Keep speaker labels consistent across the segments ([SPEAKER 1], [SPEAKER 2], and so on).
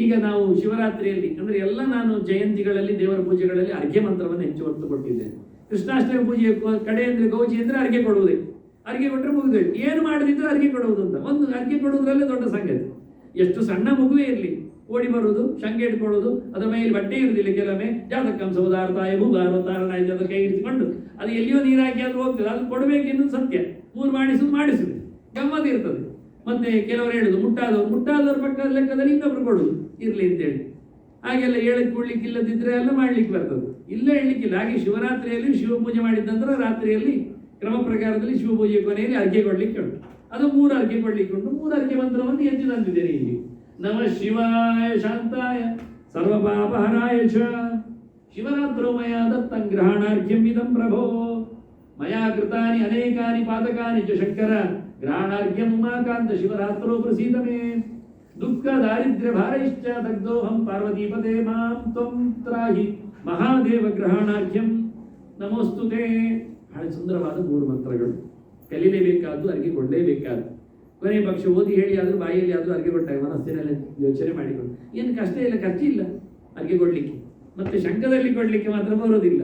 [SPEAKER 1] ಈಗ ನಾವು ಶಿವರಾತ್ರಿಯಲ್ಲಿ, ಅಂದ್ರೆ ಎಲ್ಲ ನಾನು ಜಯಂತಿಗಳಲ್ಲಿ, ದೇವರ ಪೂಜೆಗಳಲ್ಲಿ ಅರ್ಘ್ಯ ಮಂತ್ರವನ್ನು ಹೆಚ್ಚು ಹೊತ್ತು ಕೊಟ್ಟಿದ್ದೇನೆ ಕೃಷ್ಣಾಷ್ಟಮಿ ಪೂಜೆ ಕಡೆ ಅಂದ್ರೆ ಗೌಜಿ ಅಂದ್ರೆ ಅರ್ಘ್ಯ ಕೊಡುವುದೇ. ಅರ್ಘ್ಯ ಕೊಟ್ಟರೆ ಮುಗಿದೇ ಏನು ಮಾಡದಿದ್ರು ಅರ್ಘ್ಯ ಕೊಡುವುದು ಅಂತ. ಒಂದು ಅರ್ಘ್ಯ ಕೊಡುವುದರಲ್ಲೇ ದೊಡ್ಡ ಸಂಗತಿ. ಎಷ್ಟು ಸಣ್ಣ ಮಗುವೇ ಇರಲಿ. ಓಡಿ ಬರುವುದು ಶಂಕೆ ಇಟ್ಕೊಳ್ಳೋದು ಅದರ ಮೇಲೆ ಬಟ್ಟೆ ಇರುವುದಿಲ್ಲ ಕೆಲವೊಮ್ಮೆ. ಜಾತಕಂ ಸೌದಾರ್ತಾಯ ಭೂಗಾರ ತಾರಣ ಅಂತ ಕೈ ಇರಿಸಿಕೊಂಡು ಅದು ಎಲ್ಲಿಯೋ ನೀರು ಹಾಕಿ ಅದು ಹೋಗ್ತದೆ. ಅದು ಕೊಡಬೇಕೆನ್ನುವುದು ಸತ್ಯ. ಮೂರು ಮಾಡಿಸುದು ಮಾಡಿಸುದು ಗಮ್ಮತ್ ಇರ್ತದೆ. ಮತ್ತೆ ಕೆಲವರು ಹೇಳುದು, ಮುಟ್ಟಾದವರು, ಮುಟ್ಟಾದವ್ರ ಪಕ್ಕದ ಲೆಕ್ಕದಲ್ಲಿ ಇನ್ನೊಬ್ರು ಕೊಡುದು ಇರ್ಲಿ ಅಂತೇಳಿ. ಹಾಗೆಲ್ಲ ಹೇಳಕ್ ಕೊಡ್ಲಿಕ್ಕೆ ಇಲ್ಲದಿದ್ರೆ ಎಲ್ಲ ಮಾಡ್ಲಿಕ್ಕೆ ಬರ್ತದೆ. ಇಲ್ಲ ಹೇಳಲಿಕ್ಕಿಲ್ಲ. ಹಾಗೆ ಶಿವರಾತ್ರಿಯಲ್ಲಿ ಶಿವ ಪೂಜೆ ಮಾಡಿದ ನಂತರ ರಾತ್ರಿಯಲ್ಲಿ ಕ್ರಮ ಪ್ರಕಾರದಲ್ಲಿ ಶಿವ ಪೂಜೆ ಕೊನೆಯಲ್ಲಿ ಅರ್ಕೆ ಕೊಡ್ಲಿಕ್ಕೆ ಉಂಟು. ಅದು ಮೂರು ಅರ್ಕೆ ಕೊಡ್ಲಿಕ್ಕೆ ಉಂಟು. ಮೂರು ಅರ್ಕೆ ಮಂತ್ರವನ್ನು ಎತ್ತಿ ತಂದಿದ್ದೇನೆ ಇಲ್ಲಿ. ನಮ ಶಿವಾಯ ಶಾಂತಾಯ, ಸರ್ವಪಾಪಹರಾಯ ಪಾಪ ಶಿವರಾತ್ರೋ ಮಯ ದತ್ತಂ ಗ್ರಹಣಾರ್ಘ್ಯಂ ಇದಂ ಪ್ರಭೋ. ಮಯಾ ಕೃತಾನಿ ಅನೇಕಾನಿ ಪಾದಕಾನಿ ಚ ಶಂಕರ ಗ್ರಹಣಾರ್ಘ್ಯಂ ಶಿವರಾತ್ರೋ ಪ್ರಸೀದ ಮೇ ದುಃಖ ದಾರಿದ್ರ್ಯ ಭಾರೈಶ್ಚ ದಗ್ಧೋಹಂ ಪಾರ್ವತೀಪದೆ ಮಾಂ ತ್ವಂ ತ್ರಾಹಿ ಮಹಾದೇವ ಗ್ರಹಣಾರ್ಘ್ಯಂ. ನಮೋಸ್ತುತೆ ಬಹಳ ಸುಂದರವಾದ ಮೂರು ಮಂತ್ರಗಳು. ಕಲೀಲೇಬೇಕಾದ್ದು ಅರ್ಗೆ ಕೊಡಲೇಬೇಕಾದ್ದು ಕೊನೆ ಪಕ್ಷ ಓದಿ ಹೇಳಿ ಆದರೂ ಬಾಯಿಯಲ್ಲಿ ಆದರೂ ಅರ್ಗೆ ಕೊಟ್ಟಾಗ ಮನಸ್ಸಿನಲ್ಲಿ ಯೋಚನೆ ಮಾಡಿಕೊಂಡು ಏನು ಕಷ್ಟ ಇಲ್ಲ, ಖರ್ಚಿಲ್ಲ ಅರ್ಗೆ ಕೊಡಲಿಕ್ಕೆ ಮತ್ತೆ ಶಂಕದಲ್ಲಿ ಕೊಡಲಿಕ್ಕೆ ಮಾತ್ರ ಬರೋದಿಲ್ಲ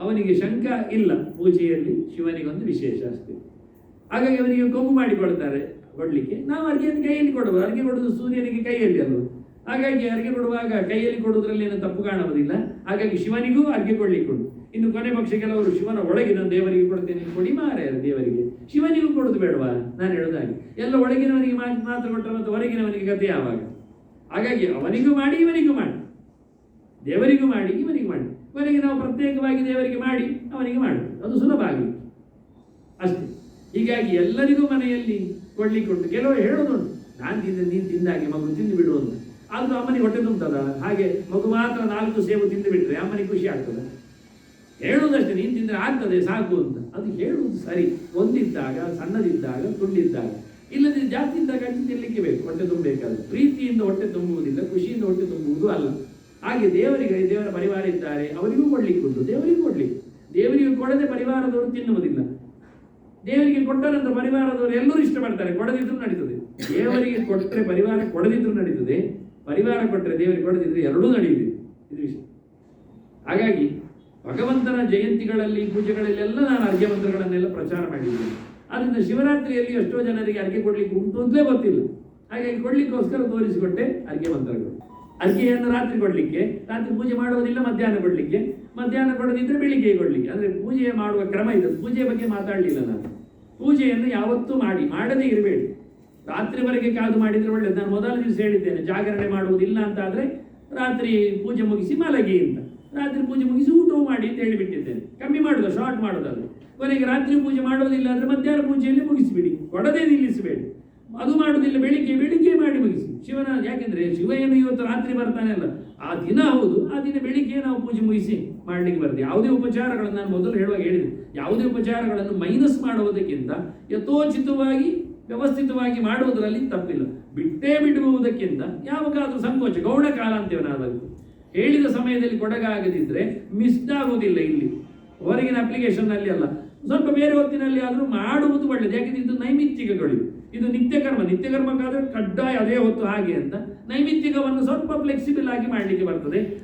[SPEAKER 1] ಅವನಿಗೆ ಶಂಕ ಇಲ್ಲ ಪೂಜೆಯಲ್ಲಿ ಶಿವನಿಗೊಂದು ವಿಶೇಷ ಅಷ್ಟೇ. ಹಾಗಾಗಿ ಅವನಿಗೆ ಕೊಂಬು ಮಾಡಿಕೊಡ್ತಾರೆ. ಕೊಡ್ಲಿಕ್ಕೆ. ನಾವು ಅರ್ಗೆಯನ್ನು ಕೈಯಲ್ಲಿ ಕೊಡುವ. ಅರ್ಗೆ ಕೊಡೋದು ಸೂರ್ಯನಿಗೆ ಕೈಯಲ್ಲಿ ಅಲ್ವ? ಹಾಗಾಗಿ ಅರ್ಗೆ ಕೊಡುವಾಗ ಕೈಯಲ್ಲಿ ಕೊಡುವುದರಲ್ಲಿ ಏನು ತಪ್ಪು ಕಾಣುವುದಿಲ್ಲ. ಹಾಗಾಗಿ ಶಿವನಿಗೂ ಅರ್ಗೆ ಕೊಡ್ಲಿಕ್ಕೆ ಉಂಟು. ಇನ್ನು ಕೊನೆ ಪಕ್ಷ ಕೆಲವರು ಶಿವನ ಒಳಗಿನ ದೇವರಿಗೆ ಕೊಡ್ತೇನೆ ಕೊಡಿ ಮಾರೆ ದೇವರಿಗೆ. ಶಿವನಿಗೂ ಕೊಡುದು ಬೇಡವಾ? ನಾನು ಹೇಳೋದಾಗಿ ಎಲ್ಲ ಒಳಗಿನವನಿಗೆ ಮಾತ್ರ ಕೊಟ್ಟರೆ ಮತ್ತು ಹೊರಗಿನವನಿಗೆ ಕಥೆ ಯಾವಾಗ? ಹಾಗಾಗಿ ಅವನಿಗೂ ಮಾಡಿ, ಇವನಿಗೂ ಮಾಡಿ. ದೇವರಿಗೂ ಮಾಡಿ, ಇವನಿಗೂ ಮಾಡಿ. ಕೊನೆಗೆ ನಾವು ಪ್ರತ್ಯೇಕವಾಗಿ ದೇವರಿಗೆ ಮಾಡಿ, ಅವನಿಗೆ ಮಾಡಿ ಅದು ಸುಲಭ ಆಗಿತ್ತು ಅಷ್ಟೇ. ಹೀಗಾಗಿ ಎಲ್ಲರಿಗೂ ಮನೆಯಲ್ಲಿ ಕೊಡ್ಲಿಕ್ಕೆ ಉಂಟು ಕೆಲವರು ಹೇಳೋದುಂಟು ನಾನು ತಿಂದ, ನೀನು ತಿಂದಾಗೆ ಮಗು ತಿಂದು ಬಿಡು ಅಂತ. ಆದರೂ ಅಮ್ಮನಿಗೆ ಹೊಟ್ಟೆ ತುಂಬುತ್ತದ ಹಾಗೆ ಮಗು ಮಾತ್ರ ನಾಲ್ಕು ಸೇವು ತಿಂದು ಬಿಟ್ರೆ ಅಮ್ಮನಿಗೆ ಖುಷಿ ಆಗ್ತದೆ? ಹೇಳುವುದಷ್ಟೇ, ನೀನು ತಿಂದರೆ ಆಗ್ತದೆ, ಸಾಕು ಅಂತ. ಅದು ಹೇಳುವುದು ಸರಿ. ಒಂದಿದ್ದಾಗ, ಸಣ್ಣದಿದ್ದಾಗ, ತುಂಡಿದ್ದಾಗ. ಇಲ್ಲದೆ ಜಾಸ್ತಿ ಇದ್ದಾಗ ಅಜ್ಜಿ ತಿನ್ನಲಿಕ್ಕೆ ಬೇಕು. ಹೊಟ್ಟೆ ತುಂಬಬೇಕಾದ್ರೆ. ಪ್ರೀತಿಯಿಂದ ಹೊಟ್ಟೆ ತುಂಬುವುದಿಲ್ಲ, ಖುಷಿಯಿಂದ ಹೊಟ್ಟೆ ತುಂಬುವುದು ಅಲ್ಲ. ಹಾಗೆ ದೇವರಿಗೆ ದೇವರ ಪರಿವಾರ ಇದ್ದಾರೆ, ಅವರಿಗೂ ಕೊಡ್ಲಿಕ್ಕೆ ಉಂಟು, ದೇವರಿಗೂ ಕೊಡ್ಲಿಕ್ಕೆ. ದೇವರಿಗೆ ಕೊಡದೆ ಪರಿವಾರದವರು ತಿನ್ನುವುದಿಲ್ಲ. ದೇವರಿಗೆ ಕೊಟ್ಟ ನಂತರ ಪರಿವಾರದವರು ಎಲ್ಲರೂ ಇಷ್ಟಪಡ್ತಾರೆ, ಕೊಡದಿದ್ರು ನಡೀತದೆ. ದೇವರಿಗೆ ಕೊಟ್ಟರೆ ಪರಿವಾರ ಕೊಡದಿದ್ರು ನಡೀತದೆ, ಪರಿವಾರ ಕೊಟ್ಟರೆ ದೇವರಿಗೆ ಕೊಡದಿದ್ರೆ ಎರಡೂ ನಡೆಯುತ್ತೆ ಇದು ವಿಷಯ ಹಾಗಾಗಿ ಭಗವಂತನ ಜಯಂತಿಗಳಲ್ಲಿ, ಪೂಜೆಗಳಲ್ಲೆಲ್ಲ ನಾನು ಅರ್ಘ್ಯ ಮಂತ್ರಗಳನ್ನೆಲ್ಲ ಪ್ರಚಾರ ಮಾಡಿದ್ದೇನೆ. ಆದ್ದರಿಂದ ಶಿವರಾತ್ರಿಯಲ್ಲಿ ಎಷ್ಟೋ ಜನರಿಗೆ ಅರ್ಘ್ಯ ಕೊಡ್ಲಿಕ್ಕೆ ಉಂಟು ಅಂತಲೇ ಗೊತ್ತಿಲ್ಲ. ಹಾಗಾಗಿ ಕೊಡ್ಲಿಕ್ಕೋಸ್ಕರ ತೋರಿಸಿಕೊಟ್ಟೆ ಅರ್ಘ್ಯ ಮಂತ್ರಗಳು ಅರ್ಘ್ಯವನ್ನು ರಾತ್ರಿ ಕೊಡ್ಲಿಕ್ಕೆ, ರಾತ್ರಿ ಪೂಜೆ ಮಾಡುವುದಿಲ್ಲ, ಮಧ್ಯಾಹ್ನ ಕೊಡ್ಲಿಕ್ಕೆ. ಮಧ್ಯಾಹ್ನ ಕೊಡೋದಿದ್ರೆ ಬೆಳಿಗ್ಗೆ ಕೊಡ್ಲಿಕ್ಕೆ. ಅಂದರೆ ಪೂಜೆ ಮಾಡುವ ಕ್ರಮ ಇದೆ. ಪೂಜೆಯ ಬಗ್ಗೆ ಮಾತಾಡಲಿಲ್ಲ ನಾನು. ಪೂಜೆಯನ್ನು ಯಾವತ್ತೂ ಮಾಡಿ, ಮಾಡದೇ ಇರಬೇಡಿ. ರಾತ್ರಿವರೆಗೆ ಕಾದು ಮಾಡಿದರೆ ಒಳ್ಳೆಯದು ನಾನು ಮೊದಲ ದಿವಸ ಹೇಳಿದ್ದೇನೆ, ಜಾಗರಣೆ ಮಾಡುವುದಿಲ್ಲ ಅಂತ ಆದ್ರೆ ರಾತ್ರಿ ಪೂಜೆ ಮುಗಿಸಿ ಮಲಗಿ ಅಂತ. ರಾತ್ರಿ ಪೂಜೆ ಮುಗಿಸಿ ಊಟವು ಮಾಡಿ ಅಂತ ಹೇಳಿಬಿಟ್ಟಿದ್ದೇನೆ. ಕಮ್ಮಿ ಮಾಡೋದು ಶಾರ್ಟ್ ಮಾಡೋದಾದ್ರೆ. ಕೊನೆಗೆ ರಾತ್ರಿ ಪೂಜೆ ಮಾಡೋದಿಲ್ಲ ಅಂದ್ರೆ ಮಧ್ಯಾಹ್ನ ಪೂಜೆಯಲ್ಲಿ ಮುಗಿಸಿಬಿಡಿ. ಕೊಡದೇ ನಿಲ್ಲಿಸಬೇಡಿ. ಅದು ಮಾಡುವುದಿಲ್ಲ, ಬೆಳಿಗ್ಗೆ ಬೆಳಿಗ್ಗೆ ಮಾಡಿ ಮುಗಿಸಿ. ಶಿವನ, ಯಾಕೆಂದ್ರೆ ಶಿವ ಏನು ಇವತ್ತು ರಾತ್ರಿ ಬರ್ತಾನೆ ಅಲ್ಲ. ಆ ದಿನ ಹೌದು, ಆ ದಿನ ಬೆಳಿಗ್ಗೆ ನಾವು ಪೂಜೆ ಮುಗಿಸಿ ಮಾಡ್ಲಿಕ್ಕೆ ಬರ್ತದೆ ಯಾವುದೇ ಉಪಚಾರಗಳನ್ನು ನಾನು ಮೊದಲು ಹೇಳುವಾಗ ಹೇಳಿದೆ. ಯಾವುದೇ ಉಪಚಾರಗಳನ್ನು ಮೈನಸ್ ಮಾಡುವುದಕ್ಕಿಂತ ಯಥೋಚಿತವಾಗಿ, ವ್ಯವಸ್ಥಿತವಾಗಿ ಮಾಡುವುದರಲ್ಲಿ ತಪ್ಪಿಲ್ಲ. ಬಿಟ್ಟೇ ಬಿಡುವುದಕ್ಕಿಂತ ಯಾವಾಗಾದ್ರೂ ಸಂಕೋಚ ಗೌಣ ಕಾಲ ಅಂತೇವೆ ನಾವು ಹೇಳಿದ ಸಮಯದಲ್ಲಿ ಕೊಡಗಾಗದಿದ್ರೆ ಮಿಸ್ಡ್ ಆಗುವುದಿಲ್ಲ ಇಲ್ಲಿ. ಹೊರಗಿನ ಅಪ್ಲಿಕೇಶನ್ ಅಲ್ಲಿ ಅಲ್ಲ. ಸ್ವಲ್ಪ ಬೇರೆ ಹೊತ್ತಿನಲ್ಲಿ ಆದರೂ ಮಾಡುವುದು ಒಳ್ಳೆಯದು ಯಾಕೆಂದ್ರೆ ಇದು ನೈಮಿತ್ತಿಕಗಳು. ಇದು ನಿತ್ಯ ಕರ್ಮ. ನಿತ್ಯ ಕರ್ಮಕ್ಕಾದ್ರೆ ಕಡ್ಡಾಯ ಅದೇ ಹೊತ್ತು ಹಾಗೆ ಅಂತ ನೈಮಿತ್ತಿಕವನ್ನು ಸ್ವಲ್ಪ ಫ್ಲೆಕ್ಸಿಬಲ್ ಆಗಿ ಮಾಡಲಿಕ್ಕೆ ಬರ್ತದೆ.